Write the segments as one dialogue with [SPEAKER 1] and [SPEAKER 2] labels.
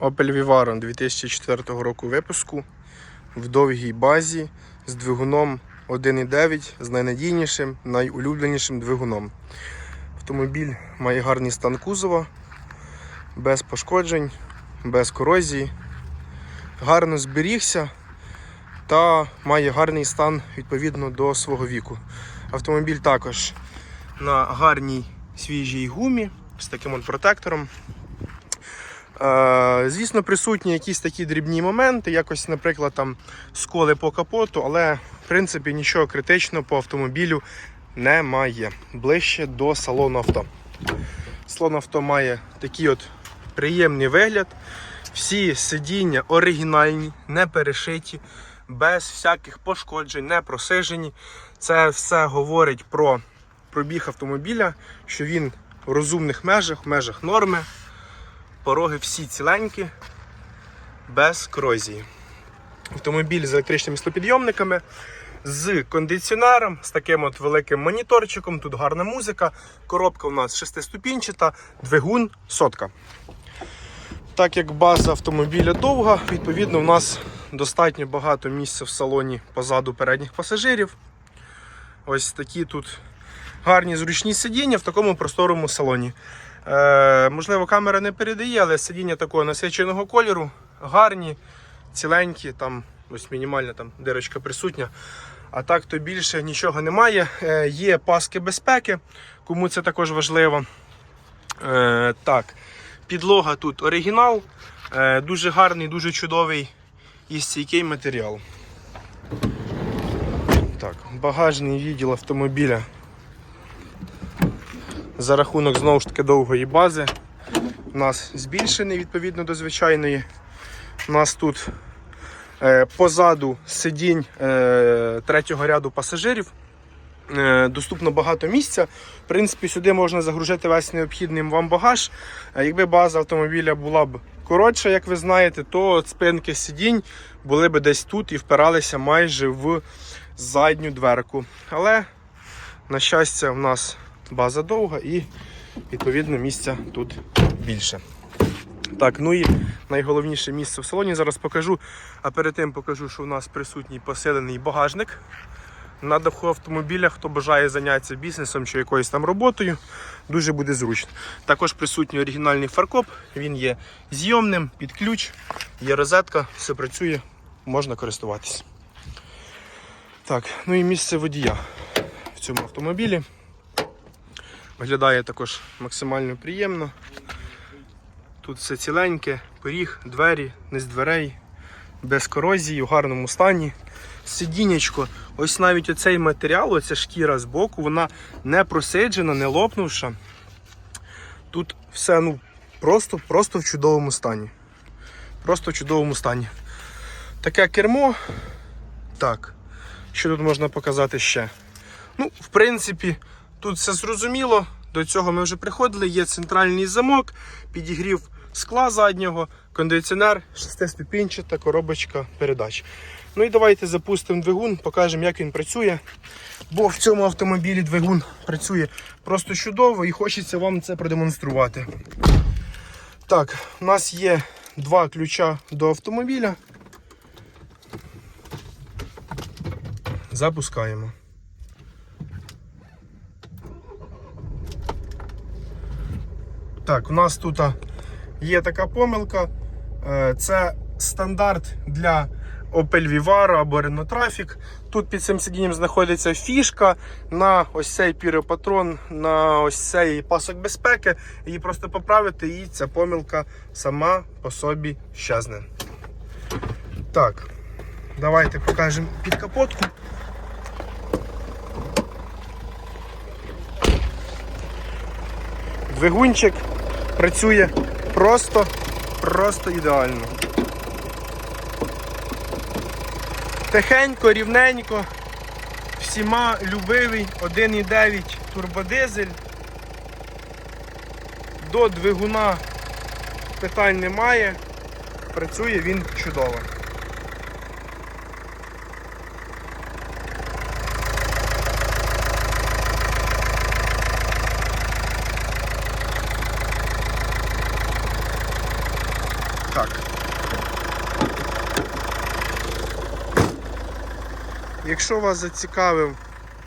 [SPEAKER 1] Opel Vivaro 2004 року випуску в довгій базі з двигуном 1.9 з найнадійнішим, найулюбленішим двигуном. Автомобіль має гарний стан кузова, без пошкоджень, без корозії, гарно зберігся та має гарний стан відповідно до свого віку. Автомобіль також на гарній свіжій гумі з таким от протектором. Е, Звісно, присутні якісь такі дрібні моменти, якось, наприклад, там сколи по капоту, але в принципі нічого критичного по автомобілю немає. Ближче до салону авто. Салон авто має такий от приємний вигляд. Всі сидіння оригінальні, не перешиті, без всяких пошкоджень, не просижені. Це все говорить про пробіг автомобіля, що він в розумних межах, в межах норми. Пороги всі ціленькі, без корозії. Автомобіль з електричними склопідйомниками, з кондиціонером, з таким от великим моніторчиком. Тут гарна музика. Коробка у нас шестиступінчата, двигун сотка. Так як база автомобіля довга, відповідно, у нас достатньо багато місця в салоні позаду передніх пасажирів. Ось такі тут гарні зручні сидіння в такому просторому салоні. Е, можливо, камера не передає, але сидіння такого насиченого кольору, гарні, ціленькі, там ось мінімальна там дирочка присутня. А так то більше нічого немає. Е, є паски безпеки, кому це також важливо. Е, так, підлога тут оригінал, дуже гарний, дуже чудовий і стійкий матеріал. Так, багажний відділ автомобіля за рахунок знову ж таки довгої бази. У нас збільшений відповідно до звичайної. У нас тут е, позаду сидінь е, третього ряду пасажирів. Е, доступно багато місця. В принципі, сюди можна загрузити весь необхідний вам багаж. Е, Якби база автомобіля була б коротша, як ви знаєте, то спинки сидінь були б десь тут і впиралися майже в задню дверку. Але, на щастя, в нас база довга і відповідно місця тут більше. Так, ну і найголовніше місце в салоні зараз покажу. А перед тим покажу, що у нас присутній посилений багажник на даху автомобіля. Хто бажає зайнятися бізнесом чи якоюсь там роботою, дуже буде зручно. Також присутній оригінальний фаркоп, він є зйомним під ключ, є розетка, все працює, можна користуватись. Так, ну і місце водія в цьому автомобілі. Виглядає також максимально приємно. Тут все ціленьке, поріг, двері, не з дверей, без корозії, в гарному стані. Сидіннячко, ось навіть оцей матеріал, оця шкіра з боку, вона не просиджена, не лопнувша. Тут все ну, просто, просто в чудовому стані. Просто в чудовому стані. Таке кермо. Так, що тут можна показати ще? Ну, в принципі, тут все зрозуміло. До цього ми вже приходили. Є центральний замок, підігрів скла заднього, кондиціонер, шестиступінчата коробочка передач. Ну і давайте запустимо двигун, покажемо, як він працює. Бо в цьому автомобілі двигун працює просто чудово і хочеться вам це продемонструвати. Так, у нас є два ключа до автомобіля. Запускаємо. Так, у нас тут є така помилка. Е, Це стандарт для Opel Vivaro або Renault Traffic. Тут під цим сидінням знаходиться фішка на ось цей піропатрон, на ось цей пасок безпеки. Її просто поправити, і ця помилка сама по собі щезне. Так, давайте покажемо під капотку. Двигунчик працює просто, просто ідеально. Тихенько, рівненько, всіма любивий 1,9 турбодизель. До двигуна питань немає, працює він чудово. так. Якщо вас зацікавив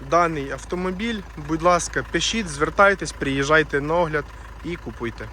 [SPEAKER 1] даний автомобіль, будь ласка, пишіть, звертайтесь, приїжджайте на огляд і купуйте.